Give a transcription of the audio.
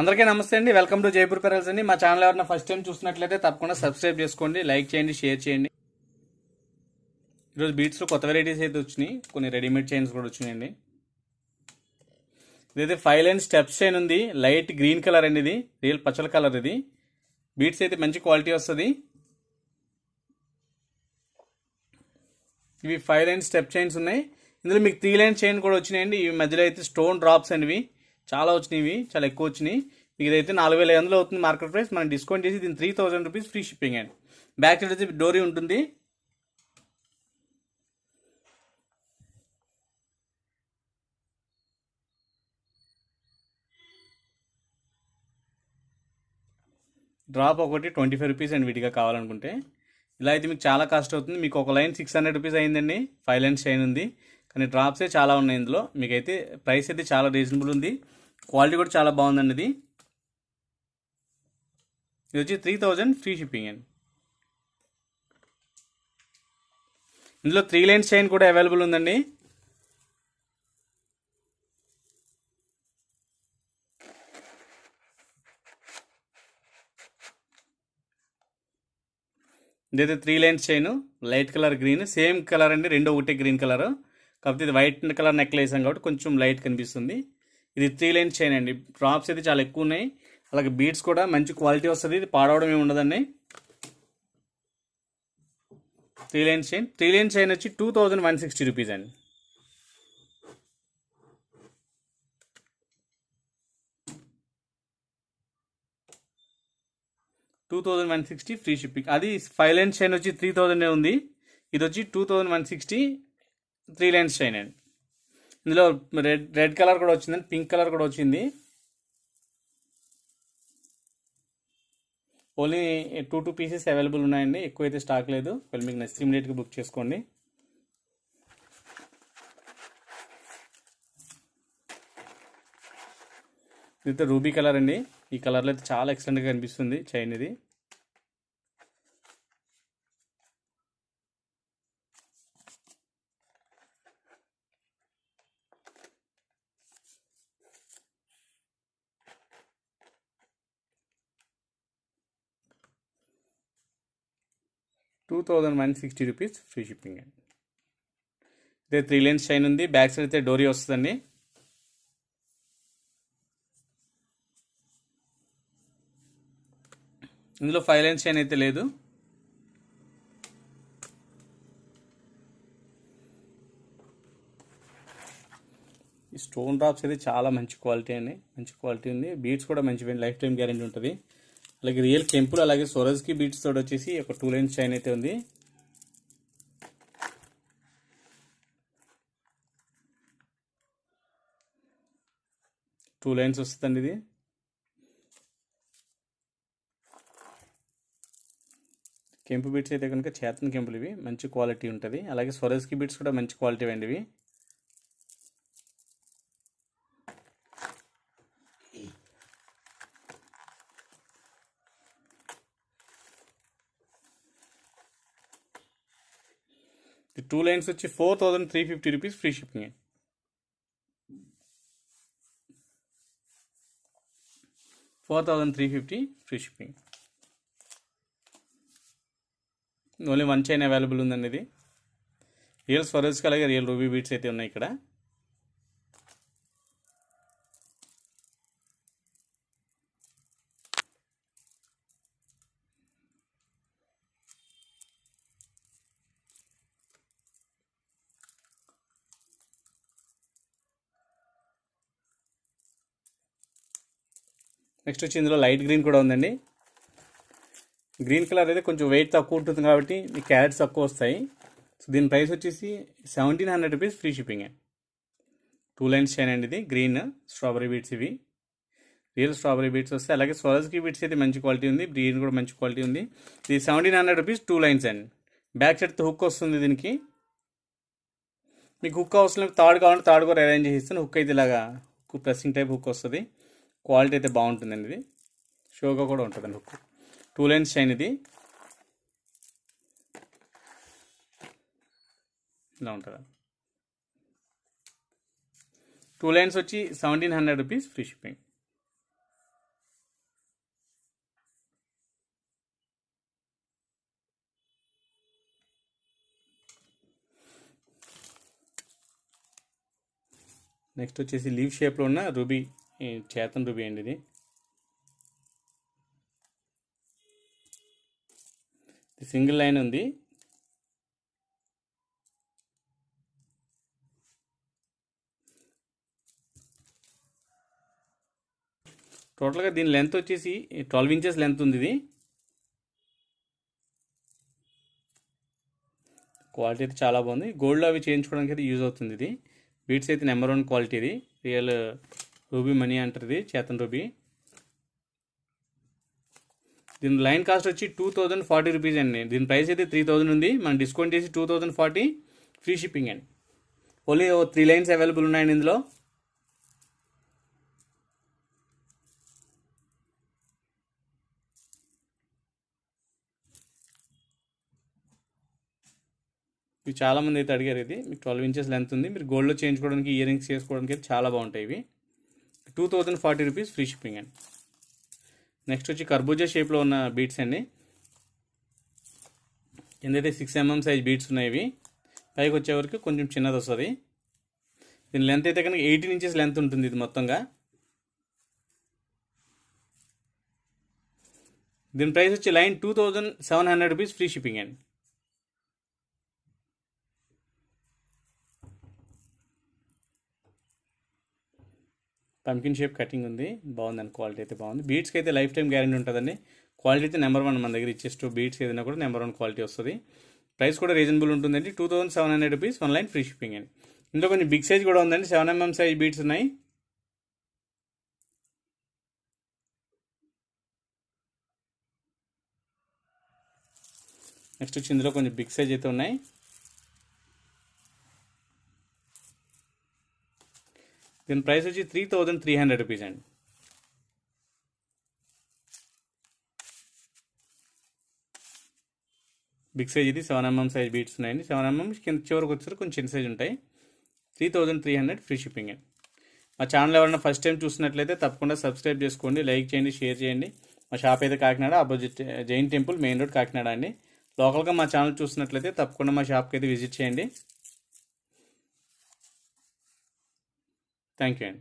అందరికీ నమస్తే అండి. వెల్కమ్ టు జైపూర్ పెరల్స్ అండి. మా ఛానల్ ఎవరైనా ఫస్ట్ టైం చూసినట్లయితే తప్పకుండా సబ్స్క్రైబ్ చేసుకోండి లైక్ చేయండి షేర్ చేయండి. ఈరోజు బీట్స్లో కొత్త వెరైటీస్ అయితే వచ్చినాయి. కొన్ని రెడీమేడ్ చైన్స్ కూడా వచ్చినాయండి. ఇదైతే ఫైవ్ లైన్ స్టెప్స్ చైన్ ఉంది. లైట్ గ్రీన్ కలర్ అండి ఇది. రియల్ పచ్చల కలర్ ఇది. బీట్స్ అయితే మంచి క్వాలిటీ వస్తుంది. ఇవి ఫైవ్ లైన్ స్టెప్ చైన్స్ ఉన్నాయి. ఇందులో మీకు త్రీ లైన్ చైన్ కూడా వచ్చినాయండి. ఇవి మధ్యలో అయితే స్టోన్ డ్రాప్స్ అనేవి చాలా వచ్చినాయి ఇవి చాలా ఎక్కువ వచ్చినాయి. మీకు ఇదైతే నాలుగు వేల ఐదు వందలు అవుతుంది మార్కెట్ ప్రైస్ మనం డిస్కౌంట్ చేసి దీని three thousand rupees free shipping అండి. బ్యాక్ సైడ్ అయితే డోరీ ఉంటుంది. డ్రాప్ ఒకటి ట్వంటీ ఫైవ్ రూపీస్ అండ్ విడిగా కావాలనుకుంటే. ఇలా అయితే మీకు చాలా కాస్ట్ అవుతుంది. మీకు ఒక లైన్ సిక్స్ హండ్రెడ్ రూపీస్ అయిందండి. ఫైవ్ లైన్స్ చైన్ ఉంది. కానీ డ్రాప్సే చాలా ఉన్నాయి ఇందులో. మీకైతే ప్రైస్ అయితే చాలా రీజనబుల్ ఉంది. క్వాలిటీ కూడా చాలా బాగుందండి ఇది. ఇది వచ్చి త్రీ థౌజండ్ ఫ్రీ షిప్పింగ్ అండి. ఇందులో త్రీ లైన్స్ చైన్ కూడా అవైలబుల్ ఉందండి. ఇదైతే three lines chain light colour green same colour అండి రెండో ఒకటే గ్రీన్ కలర్ కాకపోతే ఇది వైట్ కలర్ నెక్ వేసాం కాబట్టి కొంచెం లైట్ కనిపిస్తుంది. ఇది త్రీ లైన్స్ చైన్ అండి. డ్రాప్స్ అయితే చాలా ఎక్కువ ఉన్నాయి. అలాగే బీడ్స్ కూడా మంచి క్వాలిటీ వస్తుంది. ఇది పాడవడం ఏమి ఉండదండి. Three lines chain. Three line chain వచ్చి two thousand one sixty rupees అండి. Two thousand one sixty free shipping అది ఫైవ్ లైన్స్ చైన్ వచ్చి త్రీ థౌజండ్ ఉంది. ఇది వచ్చి two thousand one sixty three lines chain అండి. ఇందులో రెడ్ రెడ్ కలర్ కూడా వచ్చిందండి పింక్ కలర్ కూడా వచ్చింది. Only two two pieces available ఉన్నాయండి ఎక్కువైతే స్టాక్ లేదు. ఒకవేళ మీకు నచ్చి ఇమీడియట్గా బుక్ చేసుకోండి. ఇదైతే రూబీ కలర్ అండి. ఈ కలర్లో అయితే చాలా ఎక్సలెంట్గా కనిపిస్తుంది చైన్ ఇది. Two thousand one sixty rupees free shipping అండి. ఇదే త్రీ లైన్స్ చైన్ ఉంది. బ్యాక్ సైడ్ అయితే డోరీ వస్తుందండి. ఇందులో ఫైవ్ లైన్స్ చైన్ అయితే లేదు. ఈ స్టోన్ డ్రాప్స్ అయితే చాలా మంచి క్వాలిటీ అండి. మంచి క్వాలిటీ ఉంది. బీట్స్ కూడా మంచి లైఫ్ టైం గ్యారెంటీ ఉంటుంది. అలాగే రియల్ కెంపులు అలాగే సొరజ్కి బీట్స్ తోటి వచ్చేసి ఒక టూ లైన్స్ చైన్ అయితే ఉంది. టూ లైన్స్ వస్తుందండి ఇది. కెంపు బీట్స్ అయితే కనుక చేతన్ కెంపులు ఇవి. మంచి క్వాలిటీ ఉంటుంది. అలాగే స్వరజ్కి బీట్స్ కూడా మంచి క్వాలిటీ అండి ఇవి. ది టూ లైన్స్ వచ్చి four thousand three fifty rupees free shipping four thousand three fifty free shipping only one chain available ఉందండి ఇది. రియల్ స్వరేజ్కి అలాగే రియల్ రూబీ బీట్స్ అయితే ఉన్నాయి ఇక్కడ. నెక్స్ట్ వచ్చి ఇందులో లైట్ గ్రీన్ కూడా ఉందండి. గ్రీన్ కలర్ అయితే కొంచెం వెయిట్ తక్కువ ఉంటుంది కాబట్టి మీకు క్యారెట్స్ తక్కువ వస్తాయి. సో దీని ప్రైస్ వచ్చేసి seventeen hundred rupees free shipping two lines chain అండి ఇది. గ్రీన్ స్ట్రాబెరీ బీట్స్ ఇవి. రియల్ స్ట్రాబెరీ బీట్స్ వస్తాయి అలాగే స్వరజ్కి బీట్స్ అయితే మంచి క్వాలిటీ ఉంది. గ్రీన్ కూడా మంచి క్వాలిటీ ఉంది. ఇది seventeen hundred rupees two lines అండి. బ్యాక్ సైడ్ హుక్ వస్తుంది దీనికి. మీకు హుక్ అవసరం థర్డ్ కావాలంటే థర్డ్ కూడా అరేంజ్ చేసి హుక్ అయితే ఇలాగా హుక్ ప్రెస్సింగ్ టైప్ హుక్ వస్తుంది. క్వాలిటీ అయితే బాగుంటుందండి ఇది. షోగా కూడా ఉంటుందండి హుక్ టూ లైన్స్ చైన్ ఇది. ఇలా ఉంటుందా? టూ లైన్స్ వచ్చి seventeen hundred rupees free shipping next వచ్చేసి లీవ్ షేప్లో ఉన్న రూబీ చేతన్ రూబీ అండి ఇది. ఇది సింగిల్ లైన్ ఉంది. టోటల్గా దీని లెంత్ వచ్చేసి ట్వెల్వ్ ఇంచెస్ లెంత్ ఉంది ఇది. క్వాలిటీ అయితే చాలా బాగుంది. గోల్డ్లో అవి చేయించుకోవడానికి అయితే యూజ్ అవుతుంది ఇది. బీట్స్ అయితే నెంబర్ వన్ క్వాలిటీ ఇది. రియల్ రూబీ మనీ అంటారు ఇది చేతన్ రూబీ. దీని లైన్ కాస్ట్ వచ్చి టూ థౌజండ్ ఫార్టీ రూపీస్ అండి. దీని ప్రైస్ అయితే త్రీ థౌజండ్ ఉంది. మనం డిస్కౌంట్ చేసి two thousand forty free shipping అండి. ఓన్లీ త్రీ లైన్స్ అవైలబుల్ ఉన్నాయండి ఇందులో. ఇవి చాలామంది అయితే అడిగారు ఇది. మీకు ట్వెల్వ్ ఇంచెస్ లెంత్ ఉంది. మీరు గోల్డ్లో చేయించుకోవడానికి ఇయర్ రింగ్స్ చేసుకోవడానికి అయితే చాలా బాగుంటాయి ఇవి. Two thousand forty rupees free shipping అండి. నెక్స్ట్ వచ్చి కర్బూజా షేప్లో ఉన్న బీట్స్ అండి. కిందైతే సిక్స్ ఎంఎం సైజ్ బీట్స్ ఉన్నాయి ఇవి పైకి వచ్చేవరకు కొంచెం చిన్నది వస్తుంది. దీని లెంత్ అయితే కనుక ఎయిటీన్ ఇంచెస్ లెంత్ ఉంటుంది ఇది మొత్తంగా. దీని ప్రైస్ వచ్చి line two thousand seven hundred rupees free shipping అండి. పంకిన్ షేప్ కటింగ్ ఉంది. బాగుందండి. క్వాలిటీ అయితే బాగుంది. బీట్స్కి అయితే లైఫ్ టైం గ్యారెంటీ ఉంటుందండి. క్వాలిటీ అయితే నెంబర్ వన్ మన దగ్గర ఇచ్చేస్తూ బీట్స్ ఏదైనా కూడా నెంబర్ వన్ క్వాలిటీ వస్తుంది. ప్రైస్ కూడా రీజనబుల్ ఉంటుందండి. Two thousand seven hundred rupees one line free shipping అండి. ఇందులో కొన్ని బిగ్ సైజ్ కూడా ఉందండి. సెవెన్ ఎంఎం సైజ్ బీట్స్ ఉన్నాయి. నెక్స్ట్ వచ్చి ఇందులో కొంచెం బిగ్ సైజ్ అయితే ఉన్నాయి. దీని ప్రైస్ వచ్చి three thousand three hundred rupees అండి. బిగ్ సైజ్ ఇది సెవెన్ ఎంఎం సైజ్ బీట్స్ ఉన్నాయండి. సెవెన్ ఎంఎం కింద చివరికి వచ్చేసరికి కొంచెం చిన్న సైజ్ ఉంటాయి. Three thousand three hundred free shipping అండి మా ఛానల్ ఎవరైనా ఫస్ట్ టైం చూసినట్లయితే తప్పకుండా సబ్స్క్రైబ్ చేసుకోండి లైక్ చేయండి షేర్ చేయండి. మా షాప్ అయితే Kakinada opposite Jain temple main road Kakinada అండి. లోకల్గా మా ఛానల్ చూసినట్లయితే తప్పకుండా మా షాప్కి అయితే విజిట్ చేయండి. Thank you.